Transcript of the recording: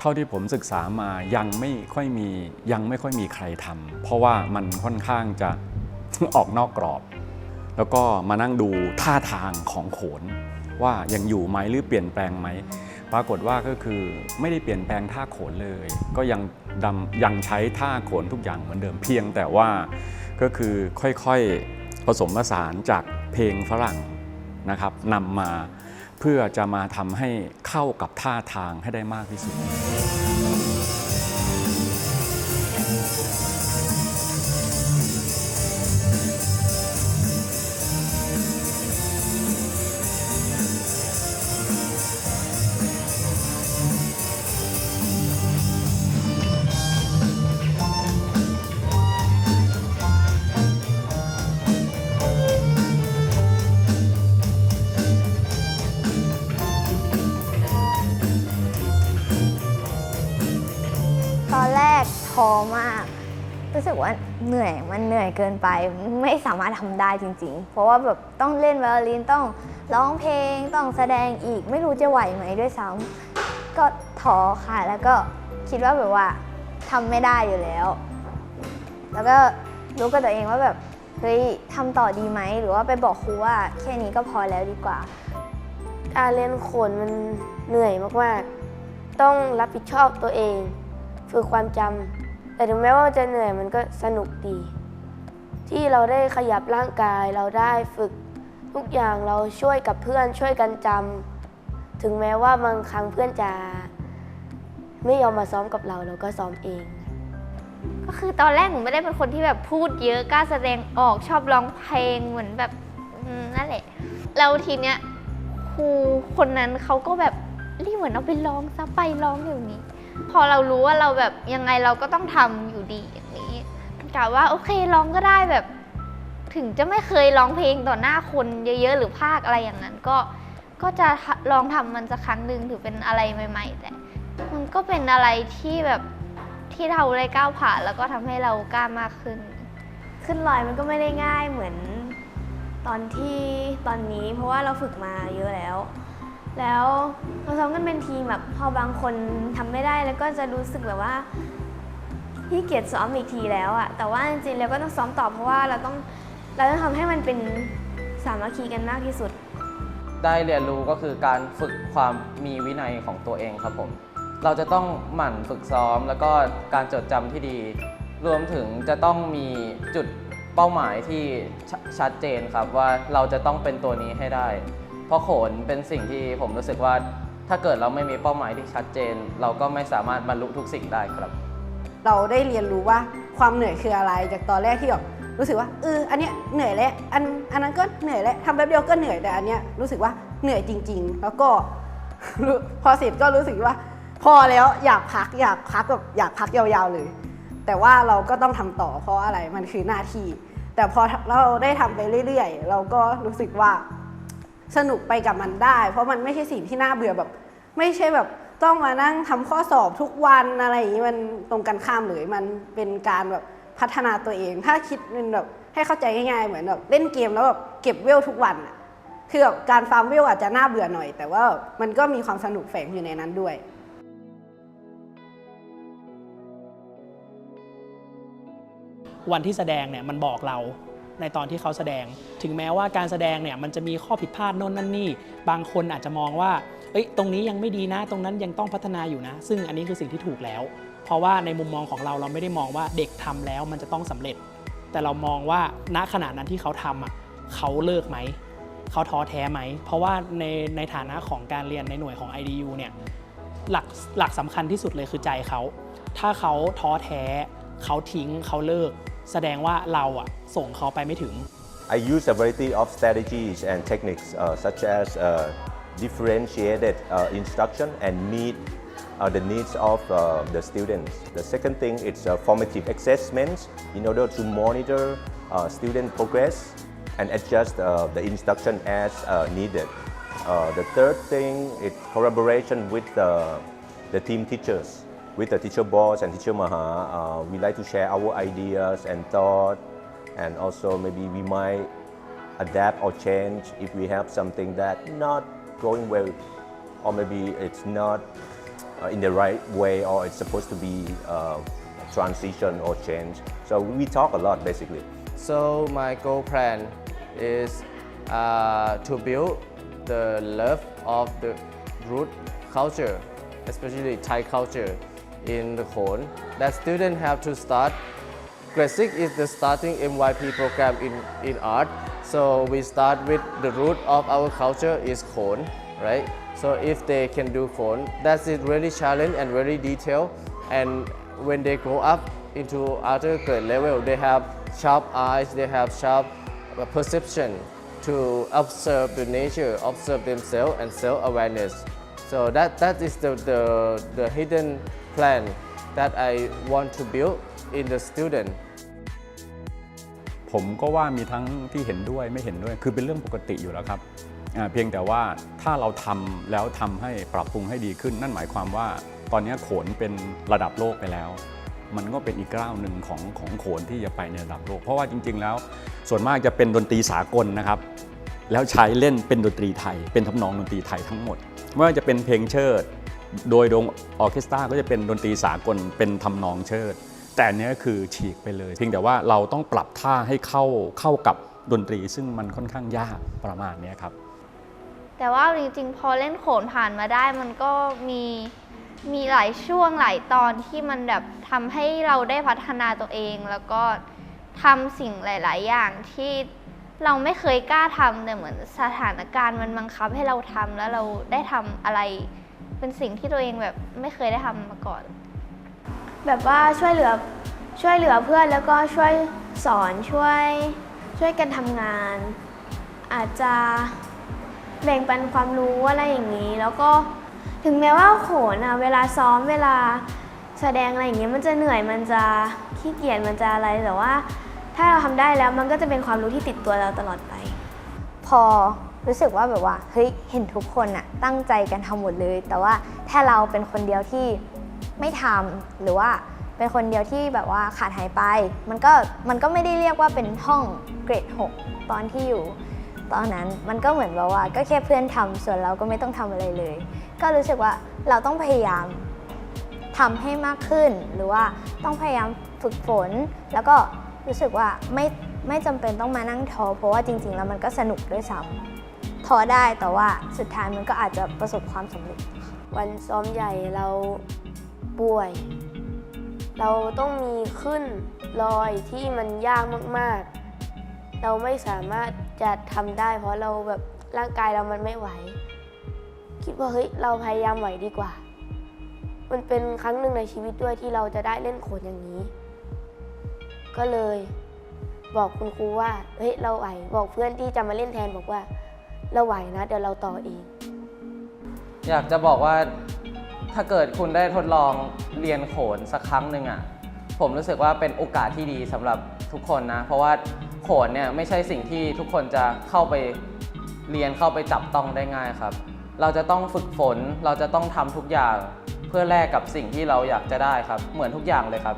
เท่าที่ผมศึกษามายังไม่ค่อยมียังไม่ค่อยมีใครทำเพราะว่ามันค่อนข้างจะออกนอกกรอบ แล้วก็มานั่งดูท่าทางของโขน ว่ายังอยู่ไหมหรือเปลี่ยนแปลงไหมปรากฏว่าก็คือไม่ได้เปลี่ยนแปลงท่าโขนเลย ก็ยังดำยังใช้ท่าโขนทุกอย่างเหมือนเดิมเพียง แต่ว่าก็คือค่อยๆผสมผสานจากเพลงฝรั่งนะครับนำมา เพื่อจะมาทำให้เข้ากับท่าทางให้ได้มากที่สุด มาก รู้สึกว่าเหนื่อยมันเหนื่อยเกินไปไม่สามารถทำได้จริง ๆ เพราะว่าแบบต้องเล่นไวโอลินต้องร้องเพลงต้องแสดงอีก ไม่รู้จะไหวไหมด้วยซ้ำก็ท้อค่ะแล้วก็คิดว่าแบบว่าทำไม่ได้อยู่แล้ว แล้วก็รู้กับตัวเองว่าแบบเฮ้ยทำต่อดีไหมหรือว่าไปบอกครูว่าแค่นี้ก็พอแล้วดีกว่าการเรียนโขนมันเหนื่อยมากๆ ต้องรับผิดชอบตัวเอง ฝึกความจำ แต่ถึงแม้ว่าจะเหนื่อยมันก็สนุกดี ที่เราได้ขยับร่างกายเราได้ฝึกทุกอย่างเราช่วยกับเพื่อนช่วยกันจำถึงแม้ว่าบางครั้งเพื่อนจะไม่ยอมมาซ้อมกับเราเราก็ซ้อมเอง ก็คือตอนแรกหนูไม่ได้เป็นคนที่แบบพูดเยอะกล้าแสดงออกชอบร้องเพลงเหมือนแบบนั่นแหละแล้วทีเนี้ยครูคนนั้นเขาก็แบบรีบเหมือนเอาไปร้องซะไปร้องเดี๋ยวนี้ พอเรารู้ว่าเราแบบยังไงเราก็ต้องทำอยู่ดีอย่างนี้กะว่าโอเคร้องก็ได้แบบ ถึงจะไม่เคยร้องเพลงต่อหน้าคนเยอะๆ หรือภาคอะไรอย่างนั้นก็ก็จะลองทำมันสักครั้งหนึ่งถือเป็นอะไรใหม่ ๆ แต่ มันก็เป็นอะไรที่แบบที่เราได้ก้าวผ่านแล้วก็ทำให้เรากล้ามากขึ้น ขึ้นลอยมันก็ไม่ได้ง่ายเหมือนตอนที่ตอนนี้เพราะว่าเราฝึกมาเยอะแล้ว แล้วเราซ้อมกันเป็นทีมแบบพอบางคนทำไม่ได้แล้วก็จะรู้สึกแบบว่าพี่เกียจซ้อมอีกทีแล้วอะแต่ว่าจริงๆเราก็ต้องซ้อมต่อเพราะว่าเราต้องเราต้องทำให้มันเป็นสามัคคีกันมากที่สุด ได้เรียนรู้ก็คือการฝึกความมีวินัยของตัวเองครับผม เราจะต้องหมั่นฝึกซ้อมแล้วก็การจดจำที่ดี รวมถึงจะต้องมีจุดเป้าหมายที่ชชัดเจนครับว่าเราจะต้องเป็นตัวนี้ให้ได้ เพราะโขนเป็นสิ่งที่ผมรู้สึกว่า ถ้าเกิดเราไม่มีเป้าหมายที่ชัดเจน เราก็ไม่สามารถบรรลุทุกสิ่งได้ครับ เราได้เรียนรู้ว่าความเหนื่อยคืออะไรจากตอนแรกที่แบบรู้สึกว่าเอออันเนี้ยเหนื่อยแล้วอันอันนั้นก็เหนื่อยแล้วทำแป๊บเดียวก็เหนื่อยแต่อันเนี้ยรู้สึกว่าเหนื่อยจริง ๆ แล้วก็ พอเสร็จก็รู้สึกว่า พอแล้วอยากพักอยากพักแบบอยากพักยาวๆเลย แต่ว่าเราก็ต้องทำต่อเพราะอะไรมันคือหน้าที่ แต่พอเราได้ทำไปเรื่อยๆ เราก็รู้สึกว่า สนุกไปกับมันได้ เพราะมันไม่ใช่สิ่งที่น่าเบื่อแบบ ไม่ใช่แบบต้องมานั่งทำข้อสอบทุกวันอะไรอย่างนี้มันตรงกันข้ามเลยมันเป็นการแบบพัฒนาตัวเอง ถ้าคิดเป็นแบบให้เข้าใจง่ายๆเหมือนแบบเล่นเกมแล้วแบบเก็บเวลทุกวันอะคือแบบการฟาร์มเวลอาจจะน่าเบื่อหน่อย แต่ว่ามันก็มีความสนุกแฝงอยู่ในนั้นด้วยวันที่แสดงเนี่ยมันบอกเรา ในตอนที่เขาแสดง ถึงแม้ว่าการแสดงเนี่ยมันจะมีข้อผิดพลาดโน่นนั่นนี่ บางคนอาจจะมองว่าเอ้ยตรงนี้ยังไม่ดีนะ ตรงนั้นยังต้องพัฒนาอยู่นะ ซึ่งอันนี้คือสิ่งที่ถูกแล้ว เพราะว่าในมุมมองของเราเราไม่ได้มองว่าเด็กทำแล้วมันจะต้องสำเร็จ แต่เรามองว่าณขณะนั้นที่เขาทำอะเขาเลิกไหมเขาท้อแท้ไหม เพราะว่าในในฐานะของการเรียนในหน่วยของ IDU เนี่ยหลักหลักสำคัญที่สุดเลยคือใจเขา ถ้าเขาท้อแท้ เขาทิ้งเขาเลิก แสดงว่าเราอะส่งเขาไปไม่ถึง I use a variety of strategies and techniques uh, such as uh, differentiated uh, instruction and meet uh, the needs of uh, the students. The second thing is uh, formative assessments in order to monitor uh, student progress and adjust uh, the instruction as uh, needed. Uh, the third thing is collaboration with the, the team teachers. With the teacher boss and teacher Maha, uh, we like to share our ideas and thoughts and also maybe we might adapt or change if we have something that not going well or maybe it's not uh, in the right way or it's supposed to be uh, transition or change. So we talk a lot basically. So my goal plan is uh, to build the love of the root culture, especially Thai culture in the Khon. That students have to start. 6 is the starting MYP program in, in art. So we start with the root of our culture is Khon, right? So if they can do Khon, that's it really challenge and very detailed. And when they grow up into other grade level, they have sharp eyes, they have sharp uh, perception to observe the nature, observe themselves, and self-awareness. So that, that is the, the, the hidden plan that I want to build in the student. ผมก็ว่ามีทั้งที่เห็นด้วยไม่เห็นด้วย คือเป็นเรื่องปกติอยู่แล้วครับอ่าเพียงแต่ว่าถ้าเราทำแล้วทำให้ปรับปรุงให้ดีขึ้น นั่นหมายความว่าตอนนี้โขนเป็นระดับโลกไปแล้ว มันก็เป็นอีกก้าวหนึ่งของของโขนที่จะไปในระดับโลก เพราะว่าจริง ๆ แล้ว ส่วนมากจะเป็นดนตรีสากลนะครับ แล้วใช้เล่นเป็นดนตรีไทย เป็นทำนองดนตรีไทยทั้งหมด ไม่ว่าจะเป็นเพลงเชิด โดยดงออเคสตราก็จะเป็นดนตรีสากลเป็นทำนองเชิด แต่อันเนี้ยคือฉีกไปเลยเพียงแต่ว่าเราต้องปรับท่าให้เข้าเข้ากับดนตรีซึ่งมันค่อนข้างยากประมาณนี้ครับ แต่ว่าจริงๆ พอเล่นโขนผ่านมาได้มันก็มีมีหลายช่วงหลายตอนที่มันแบบทำให้เราได้พัฒนาตัวเอง แล้วก็ทำสิ่งหลาย ๆ อย่างที่ เราไม่เคยกล้าทำแต่เหมือนสถานการณ์มันบังคับให้เราทำแล้วเราได้ทำอะไร เป็นสิ่งที่ตัวเองแบบไม่เคยได้ทำมาก่อน แบบว่าช่วยเหลือช่วยเหลือเพื่อนแล้วก็ช่วยสอนช่วยช่วยกันทำงาน อาจจะแบ่งปันความรู้อะไรอย่างนี้ แล้วก็ถึงแม้ว่าโขนอะเวลาซ้อมเวลาแสดงอะไรอย่างเงี้ยมันจะเหนื่อยมันจะขี้เกียจมันจะอะไรแต่ว่า ถ้าเราทำได้แล้วมันก็จะเป็นความรู้ที่ติดตัวเราตลอดไป พอรู้สึกว่าแบบว่าเฮ้ยเห็นทุกคนอะตั้งใจกันทำหมดเลย แต่ว่าถ้าเราเป็นคนเดียวที่ไม่ทำหรือว่าเป็นคนเดียวที่แบบว่าขาดหายไป มันก็มันก็ไม่ได้เรียกว่าเป็นห้องเกรด 6 ตอนที่อยู่ ตอนนั้นมันก็เหมือนแบบว่าก็แค่เพื่อนทำส่วนเราก็ไม่ต้องทำอะไรเลย ก็รู้สึกว่าเราต้องพยายามทำให้มากขึ้น หรือว่าต้องพยายามฝึกฝนแล้วก็ รู้สึกว่าไม่ไม่จำเป็นต้องมานั่งท้อเพราะว่าจริง ๆ แล้วมันก็สนุกด้วยซ้ำท้อได้แต่ว่าสุดท้ายมันก็อาจจะประสบความสำเร็จ วันซ้อมใหญ่เราป่วย เราต้องมีขึ้นลอยที่มันยากมากๆ เราไม่สามารถจะทำได้ เพราะเราแบบร่างกายเรามันไม่ไหว คิดว่าเฮ้ยเราพยายามไหวดีกว่า มันเป็นครั้งหนึ่งในชีวิตด้วยที่เราจะได้เล่นโขนอย่างนี้ ก็เลย บอกคุณครูว่า เฮ้ย เราไหว บอกเพื่อนที่จะมาเล่นแทนบอกว่า เราไหวนะ เดี๋ยวเราต่อเอง อยากจะบอกว่าถ้าเกิดคุณได้ทดลองเรียนโขนสักครั้งหนึ่งอะ่ะ ผมรู้สึกว่าเป็นโอกาสที่ดีสำหรับทุกคนนะ เพราะว่าโขนเนี่ยไม่ใช่สิ่งที่ทุกคนจะเข้าไปเรียนเข้าไปจับต้องได้ง่ายครับ เราจะต้องฝึกฝน เราจะต้องทำทุกอย่างเพื่อแลกกับสิ่งที่เราอยากจะได้ครับ เหมือนทุกอย่างเลยครับ